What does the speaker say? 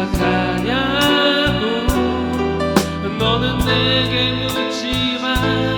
내가 사냐고. 너는 내게 묻지만